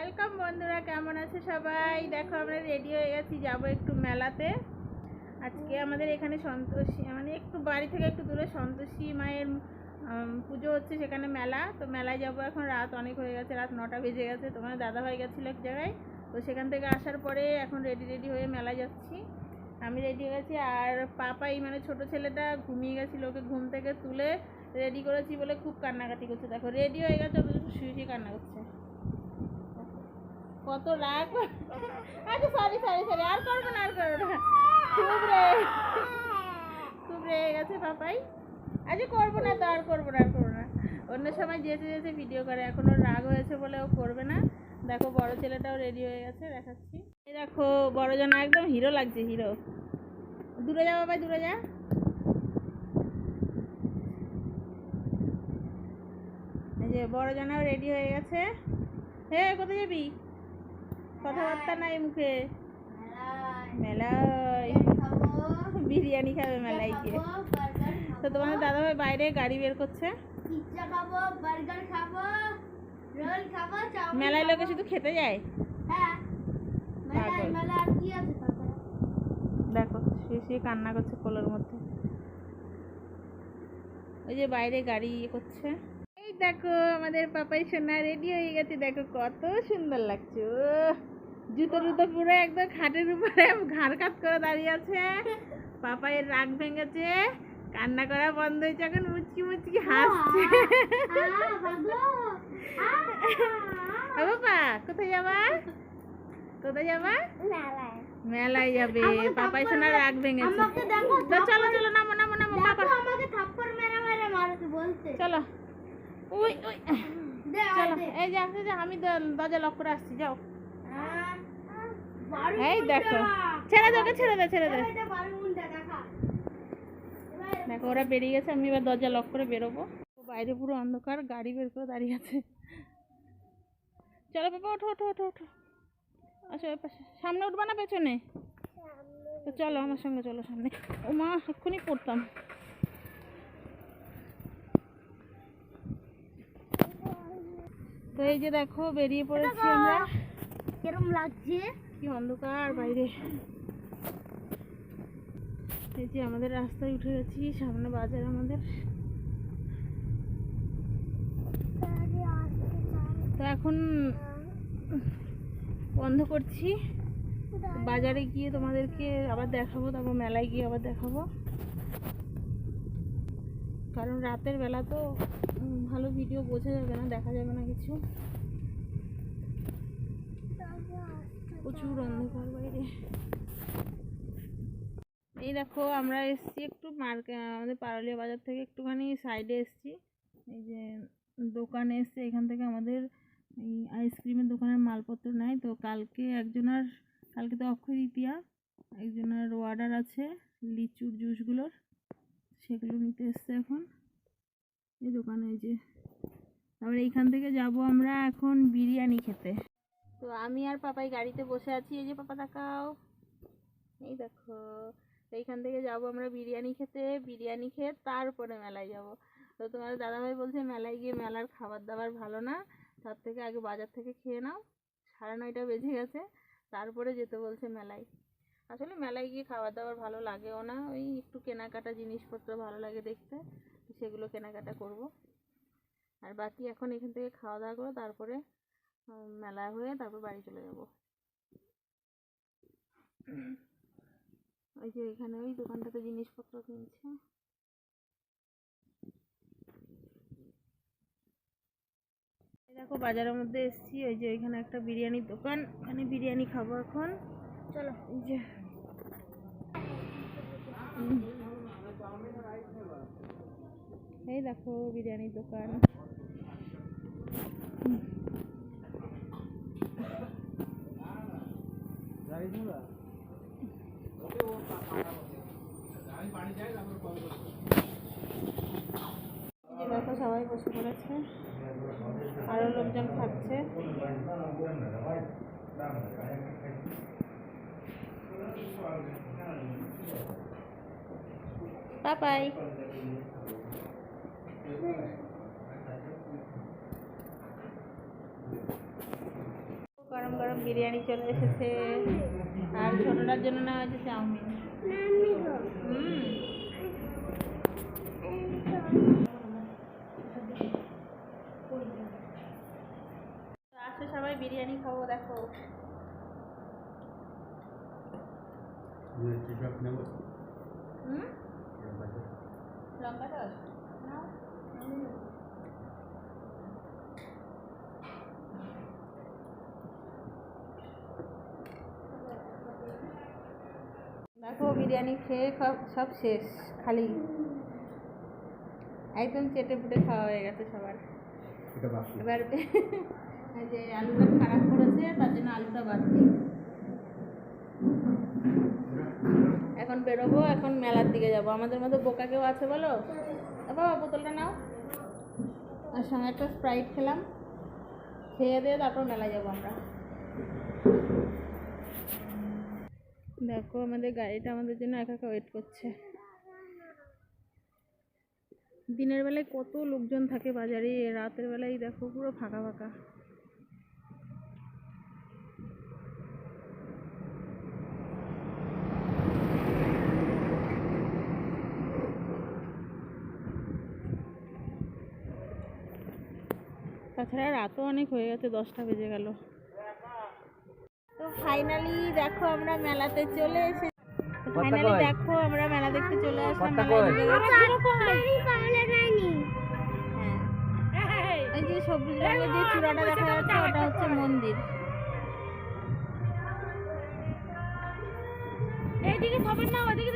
Welcome বন্ধুরা, কেমন আছে সবাই? দেখো, আমরা রেডি হয়ে গেছি, যাব একটু মেলাতে। আজকে আমাদের এখানে সন্তোষী মানে একটু বাড়ি থেকে একটু দূরে সন্তোষী মায়ের পুজো হচ্ছে সেখানে মেলা। তো মেলায় যাব এখন, রাত অনেক হয়ে গেছে, রাত নটা বেজে গেছে। তোমার দাদা দাদাভাই গেছিল এক জায়গায়। তো সেখান থেকে আসার পরে এখন রেডি রেডি হয়ে মেলায় যাচ্ছি। আমি রেডি হয়ে গেছি, আর পাপাই মানে ছোট ছেলেটা ঘুমিয়ে গেছিল ওকে ঘুম থেকে তুলে রেডি করেছি বলে খুব কান্নাকাটি করছে। দেখো রেডি হয়ে গেছে, অথচ শুয়ে শুয়ে কান্না করছে। কত রাগ। আচ্ছা সরি সরি সরি আর করব না, আর করব না। খুব রে খুব রেগে গেছে পাপাই। আচ্ছা করব না তো, আর করব না, আর করব না। অন্য সময় যেতে যেতে ভিডিও করে, এখন ওর রাগ হয়েছে বলে ও করবে না। দেখো, বড় ছেলেটাও রেডি হয়ে গেছে, দেখাচ্ছি। এই দেখো, বড় জন একদম হিরো লাগছে হিরো দূরে যা বাবাই দূরে যা। যে, বড় জনাও রেডি হয়ে গেছে। হে কোথায় যাবি? কথাবার্তা নাই মুখে। মেলায়। বিরিয়ানি খাবে মেলায় গিয়ে। তো তোমাদের দাদাভাই বাইরে গাড়ি বের করছে। মেলায় লোকে শুধু খেতে যায়? হ্যাঁ দেখো শুয়ে শুয়ে কান্না করছে কোলের মধ্যে। ওই যে বাইরে গাড়ি ইয়ে করছে। দেখো আমাদের পাপাই সোনা রেডি হয়ে গেছে। দেখো কত সুন্দর লাগছে জুতো টুতো পুরো একদম খাটের উপরে ঘাড় কাত করে দাঁড়িয়ে আছে। পাপাইয়ের রাগ ভেঙেছে কান্না করা বন্ধ হয়েছে এখন মুচকি মুচকি হাসছে। বাবু। কোথায় যাবা? কোথায় যাবা? মেলায় যাবে। পাপাই সোনা রাগ ভেঙেছে। চলো চলো নামো নামো নামো দেখো পাপা। আমাকে থাপ্পড় মেরে মেরে মারতে বলছে। চলো। ওই ওই। চলো এই যে আসছে যে আমি দরজা লক করে আসছি যাও। এই দেখো। ছেড়ে দে ছেড়ে দে ছেড়ে দে। দেখা ওরা বেরিয়ে গেছে আমি এবার দরজা লক করে বেরোবো। বাইরে পুরো অন্ধকার গাড়ি বের করে দাঁড়িয়ে আছে। চলো বাবা ওঠো ওঠো ওঠো ওঠো। পাশে। সামনে উঠবা না পেছনে? তো চলো আমার সঙ্গে চলো সামনে। ও মা এক্ষুনি পড়তাম। তো এই যে দেখো বেরিয়ে পড়েছি আমরা। কিরম লাগছে? কি অন্ধকার বাইরে। এই যে আমাদের রাস্তায় উঠে গেছি সামনে বাজার আমাদের। তো এখন বন্ধ করছি। বাজারে গিয়ে তোমাদেরকে আবার দেখাবো তারপর মেলায় গিয়ে আবার দেখাবো। কারণ রাতের বেলা তো ভালো ভিডিও বোঝা যাবে না, দেখা যাবে না কিছু। প্রচুর অন্ধকার বাইরে। এই দেখো, আমরা এসছি একটু মার্কে আমাদের পারুলিয়া বাজার থেকে একটুখানি সাইডে এসছি। এই যে দোকানে এসছে, এখান থেকে আমাদের এই আইসক্রিমের দোকানের মালপত্র নাই। তো কালকে একজনের কালকে তো অক্ষয় তৃতীয়া একজনের অর্ডার আছে, লিচুর জুসগুলোর সেগুলো নিতে এসছে এখন। এই দোকানে যে। তারপরে এইখান থেকে যাব আমরা এখন বিরিয়ানি খেতে। তো আমি আর পাপাই গাড়িতে বসে আছি। এই যে পাপা তাকাও। এই দেখো। তো এইখান থেকে যাব আমরা বিরিয়ানি খেতে। বিরিয়ানি খেয়ে তারপরে মেলায় যাব। তো তোমার দাদাভাই বলছে মেলায় গিয়ে মেলার খাবার দাবার ভালো না। তার থেকে আগে বাজার থেকে খেয়ে নাও। সাড়ে নয়টা বেজে গেছে। তারপরে যেতে বলছে মেলায়। আসলে মেলায় গিয়ে খাবার দাবার ভালো লাগেও না। ওই একটু কেনাকাটা জিনিসপত্র ভালো লাগে দেখতে, সেগুলো কেনাকাটা করব। আর বাকি এখন এখান থেকে খাওয়া দাওয়া করে তারপরে মেলা হয়ে তারপর বাড়ি চলে যাব। ওই যে এখানে ওই দোকানটাতে জিনিসপত্র কিনছে। দেখো বাজারের মধ্যে এসেছি। ওই যে ওইখানে একটা বিরিয়ানির দোকান। ওখানে বিরিয়ানি খাব এখন। চলো যে। এই দেখো বিরিয়ানির দোকান। দেখো সবাই বসে পড়েছে। আরও লোকজন খাচ্ছে। পাপাই গরম গরম বিরিয়ানি চলে এসেছে। আর ছোটটার জন্য নেওয়া হয়েছে চাউমিন। হুম। তো আসো সবাই বিরিয়ানি খাব দেখো। হুম? রস দেখো বিরিয়ানি খেয়ে সব সব শেষ খালি। একদম চেটে পুটে খাওয়া হয়ে গেছে সবার। এবার যে আলুটা খারাপ করেছে তার জন্য আলুটা বাদ দিই এখন বেরোবো, এখন মেলার দিকে যাব। আমাদের মধ্যে বোকা কেউ আছে বলো? বাবা, বোতলটা নাও। আর সঙ্গে একটা স্প্রাইট খেলাম। খেয়ে দিয়ে তারপর মেলায় যাব আমরা। দেখো, আমাদের গাড়িটা আমাদের জন্য একা একা ওয়েট করছে। দিনের বেলায় কত লোকজন থাকে বাজারে, রাতের বেলায় দেখো পুরো ফাঁকা ফাঁকা। তাছাড়া রাতও অনেক হয়ে গেছে দশটা বেজে গেল। তো ফাইনালি দেখো আমরা মেলাতে চলে এসে ফাইনালি দেখো আমরা মেলা দেখতে চলে আসলাম। হ্যাঁ। এই যে সবুজ রঙের যে চূড়াটা দেখা যাচ্ছে ওটা হচ্ছে মন্দির। এইদিকে খবর না ওদিকে